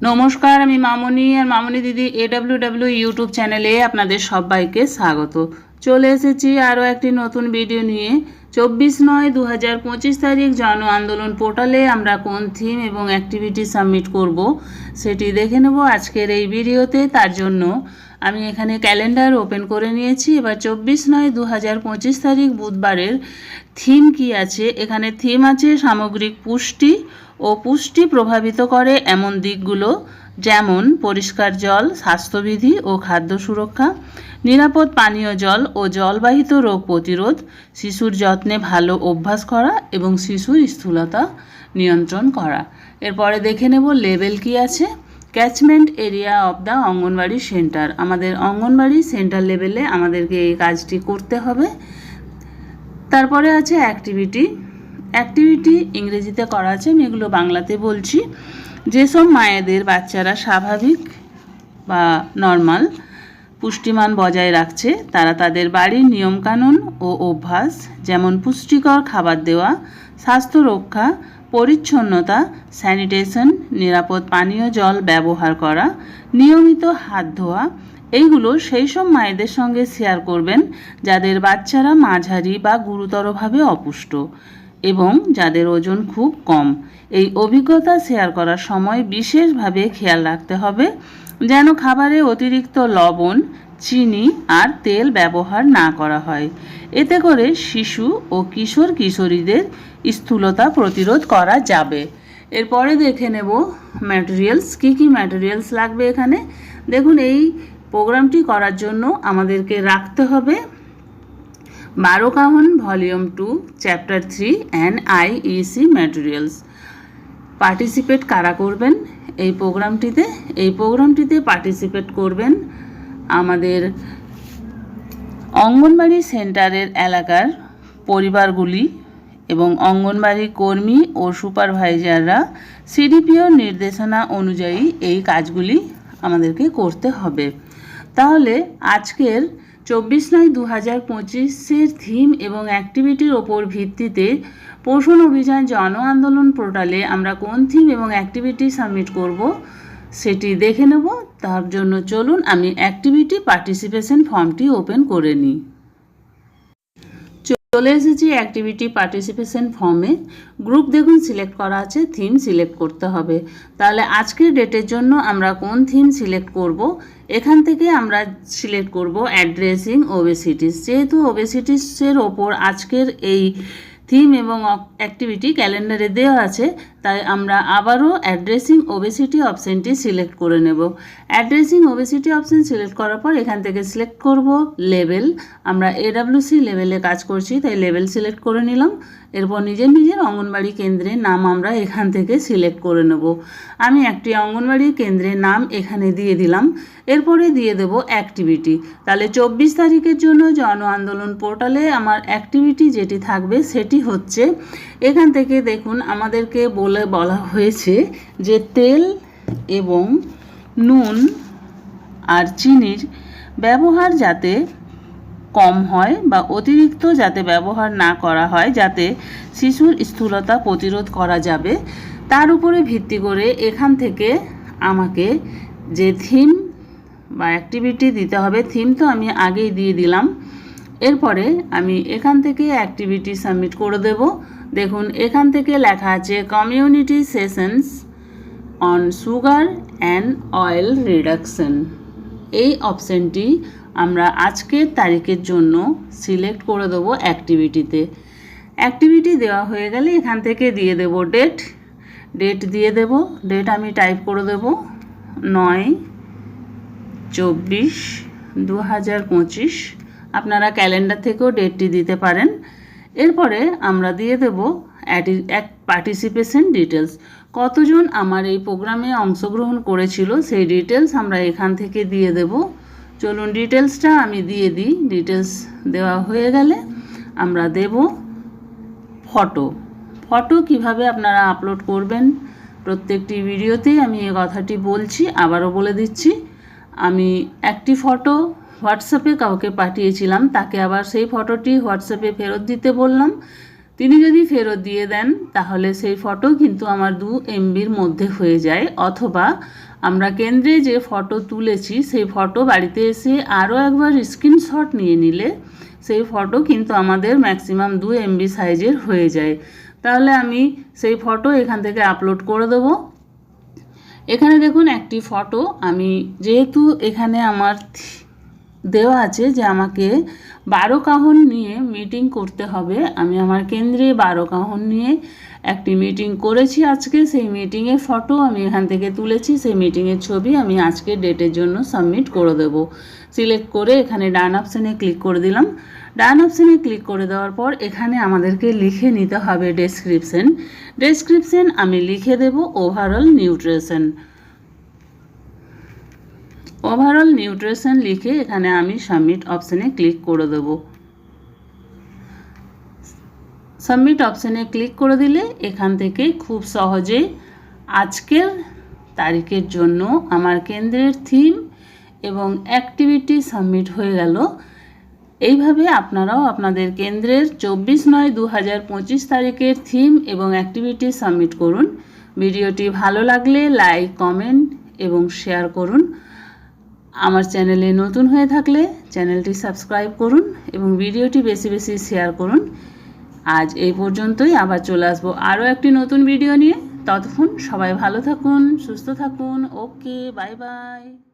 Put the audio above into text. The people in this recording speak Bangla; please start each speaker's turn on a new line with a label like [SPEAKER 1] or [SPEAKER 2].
[SPEAKER 1] নমস্কার, আমি মামনি আর মামনি দিদি এডাব্লিউ ডাব্লিউ ইউটিউব চ্যানেলে আপনাদের সবাইকে স্বাগত। চলে এসেছি আরও একটি নতুন ভিডিও নিয়ে। চব্বিশ নয় দু হাজার পঁচিশ তারিখ জন আন্দোলন পোর্টালে আমরা কোন থিম এবং অ্যাক্টিভিটি সাবমিট করব সেটি দেখে নেব আজকের এই ভিডিওতে। তার জন্য আমি এখানে ক্যালেন্ডার ওপেন করে নিয়েছি। এবার চব্বিশ নয় দু হাজার পঁচিশ তারিখ বুধবারের থিম কি আছে? এখানে থিম আছে সামগ্রিক পুষ্টি ও পুষ্টি প্রভাবিত করে এমন দিকগুলো, যেমন পরিষ্কার জল, স্বাস্থ্যবিধি ও খাদ্য সুরক্ষা, নিরাপদ পানীয় জল ও জলবাহিত রোগ প্রতিরোধ, শিশুর যত্নে ভালো অভ্যাস করা এবং শিশুর স্থূলতা নিয়ন্ত্রণ করা। এরপরে দেখে নেব লেভেল কি আছে। Catchment area of the anganwadi centre আমাদের অঙ্গনবাড়ি সেন্টার লেভেলে আমাদেরকে এই কাজটি করতে হবে। তারপরে আছে অ্যাক্টিভিটি অ্যাক্টিভিটি ইংরেজিতে করা আছে, আমি এগুলো বাংলাতে বলছি। যেসব মায়েদের বাচ্চারা স্বাভাবিক বা নর্মাল পুষ্টিমান বজায় রাখছে, তারা তাদের বাড়ির নিয়মকানুন ও অভ্যাস, যেমন পুষ্টিকর খাবার দেওয়া, স্বাস্থ্য রক্ষা পরিচ্ছন্নতা, স্যানিটেশন, নিরাপদ পানীয় জল ব্যবহার করা, নিয়মিত হাত ধোয়া, এইগুলো সেই সব মায়েদের সঙ্গে শেয়ার করবেন, যাদের বাচ্চারা মাঝারি বা গুরুতরভাবে অপুষ্ট। এবং যাদের ওজন খুব কম। এই অভিজ্ঞতা শেয়ার করার সময় বিশেষভাবে খেয়াল রাখতে হবে যেন খাবারে অতিরিক্ত লবণ, চিনি আর তেল ব্যবহার না করা হয়। এতে করে শিশু ও কিশোর কিশোরীদের স্থূলতা প্রতিরোধ করা যাবে। এরপরে দেখে নেব ম্যাটেরিয়ালস কী কী ম্যাটেরিয়ালস লাগবে এখানে? দেখুন, এই প্রোগ্রামটি করার জন্য আমাদেরকে রাখতে হবে। বারো কাহন, volume two, chapter three and IEC materials. Participate কারা করবেন? এই প্রোগ্রামটিতে এই প্রোগ্রামটিতে পার্টিসিপেট করবেন আমাদের অঙ্গনবাড়ি সেন্টারের এলাকার পরিবারগুলি এবং অঙ্গনবাড়ি কর্মী ও সুপারভাইজাররা সিডিপিওর নির্দেশনা অনুযায়ী এই কাজগুলি আমাদেরকে করতে হবে। তাহলে আজকের চব্বিশ নয় দু হাজার পঁচিশের থিম এবং অ্যাক্টিভিটির ওপর ভিত্তিতে পোষণ অভিযান জন আন্দোলন পোর্টালে আমরা কোন থিম এবং অ্যাক্টিভিটি সাবমিট করব সেটি দেখে নেব। তার জন্য চলুন আমি অ্যাক্টিভিটি পার্টিসিপেশন ফর্মটি ওপেন করে নিই। চলে এসেছি অ্যাক্টিভিটি পার্টিসিপেশন ফর্মে গ্রুপ দেখুন সিলেক্ট করা আছে থিম সিলেক্ট করতে হবে। তাহলে আজকের ডেটের জন্য আমরা কোন থিম সিলেক্ট করব? এখান থেকে আমরা সিলেক্ট করব অ্যাড্রেসিং ওবেসিটিস যেহেতু ওবেসিটিসের ওপর আজকের এই থিম এবং অ্যাক্টিভিটি ক্যালেন্ডারে দেওয়া আছে, তাই আমরা আবারও অ্যাড্রেসিং ওবেসিটি অপশানটি সিলেক্ট করে নেব। অ্যাড্রেসিং ওবেসিটি অপশান সিলেক্ট করার পর এখান থেকে সিলেক্ট করব লেভেল আমরা এডাব্লিউসি লেভেলে কাজ করছি, তাই লেভেল সিলেক্ট করে নিলাম। এরপর নিজের নিজের অঙ্গনবাড়ি কেন্দ্রের নাম আমরা এখান থেকে সিলেক্ট করে নেব। আমি একটি অঙ্গনবাড়ি কেন্দ্রের নাম এখানে দিয়ে দিলাম। এরপরে দিয়ে দেব অ্যাক্টিভিটি তাহলে চব্বিশ তারিখের জন্য জন আন্দোলন পোর্টালে আমার অ্যাক্টিভিটি যেটি থাকবে, সেটি হচ্ছে। এখান থেকে দেখুন আমাদেরকে বলে, বলা হয়েছে যে তেল এবং নুন আর চিনির ব্যবহার যাতে কম হয় বা অতিরিক্ত যাতে ব্যবহার না করা হয়, যাতে শিশুর স্থূলতা প্রতিরোধ করা যাবে, তার উপরে ভিত্তি করে এখান থেকে আমাকে যে থিম বা অ্যাক্টিভিটি দিতে হবে, থিম তো আমি আগেই দিয়ে দিলাম। এরপরে আমি এখান থেকে অ্যাক্টিভিটি সাবমিট করে দেব। দেখুন, এখান থেকে লেখা আছে community sessions on sugar and oil reduction এই অপশানটি আমরা আজকের তারিখের জন্য সিলেক্ট করে দেবো অ্যাক্টিভিটিতে অ্যাক্টিভিটি দেওয়া হয়ে গেলে এখান থেকে দিয়ে দেব ডেট ডেট দিয়ে দেব। ডেট আমি টাইপ করে দেব নয়, চব্বিশ দু হাজার পঁচিশ। আপনারা ক্যালেন্ডার থেকেও ডেটটি দিতে পারেন। এরপরে আমরা দিয়ে দেব এক পার্টিসিপেশন ডিটেলস। কতজন আমার এই প্রোগ্রামে অংশগ্রহণ করেছিল সেই ডিটেলস আমরা এখান থেকে দিয়ে দেব। চলুন ডিটেলসটা আমি দিয়ে দিই। ডিটেলস দেওয়া হয়ে গেলে আমরা দেব ফটো। ফটো কীভাবে আপনারা আপলোড করবেন? প্রত্যেকটি ভিডিওতেই আমি এ কথাটি বলছি, আবারও বলে দিচ্ছি। আমি একটি ফটো হোয়াটসঅ্যাপে কাউকে পাঠিয়েছিলাম, তাকে আবার সেই ফটোটি হোয়াটসঅ্যাপে ফেরত দিতে বললাম। তিনি যদি ফেরত দিয়ে দেন, তাহলে সেই ফটো কিন্তু আমার দু এমবির মধ্যে হয়ে যায়। অথবা আমরা কেন্দ্রে যে ফটো তুলেছি, সেই ফটো বাড়িতে এসে আরও একবার স্ক্রিনশট নিয়ে নিলে সেই ফটো কিন্তু আমাদের ম্যাক্সিমাম দু এমবি সাইজের হয়ে যায়। তাহলে আমি সেই ফটো এখান থেকে আপলোড করে দেবো। এখানে দেখুন একটি ফটো। আমি যেহেতু এখানে আমার দেওয়া আছে যে আমাকে বারো কাহন নিয়ে মিটিং করতে হবে। আমি আমার কেন্দ্রে বারো কাহন নিয়ে একটি মিটিং করেছি আজকে। সেই মিটিংয়ের ফটো আমি এখান থেকে তুলেছি। সেই মিটিংয়ের ছবি আমি আজকে ডেটের জন্য সাবমিট করে দেব। সিলেক্ট করে এখানে ডান অপশানে ক্লিক করে দিলাম। ডান অপশানে ক্লিক করে দেওয়ার পর এখানে আমাদেরকে লিখে নিতে হবে ডেসক্রিপশন ডেসক্রিপশন আমি লিখে দেব ওভারঅল নিউট্রিশন ওভারঅল নিউট্রিশন লিখে এখানে আমি সাবমিট অপশানে ক্লিক করে দেব। সাবমিট অপশানে ক্লিক করে দিলে এখান থেকে খুব সহজেই আজকের তারিখের জন্য আমার কেন্দ্রের থিম এবং অ্যাক্টিভিটি সাবমিট হয়ে গেল। এইভাবে আপনারাও আপনাদের কেন্দ্রের চব্বিশ নয় দু হাজার পঁচিশ তারিখের থিম এবং অ্যাক্টিভিটি সাবমিট করুন। ভিডিওটি ভালো লাগলে লাইক কমেন্ট এবং শেয়ার করুন। আমার চ্যানেলে নতুন হয়ে থাকলে চ্যানেলটি সাবস্ক্রাইব করুন এবং ভিডিওটি বেশি বেশি শেয়ার করুন। আজ এই পর্যন্তই, আবার চলে আসব আরও একটি নতুন ভিডিও নিয়ে। ততক্ষণ সবাই ভালো থাকুন, সুস্থ থাকুন। Okay, bye bye.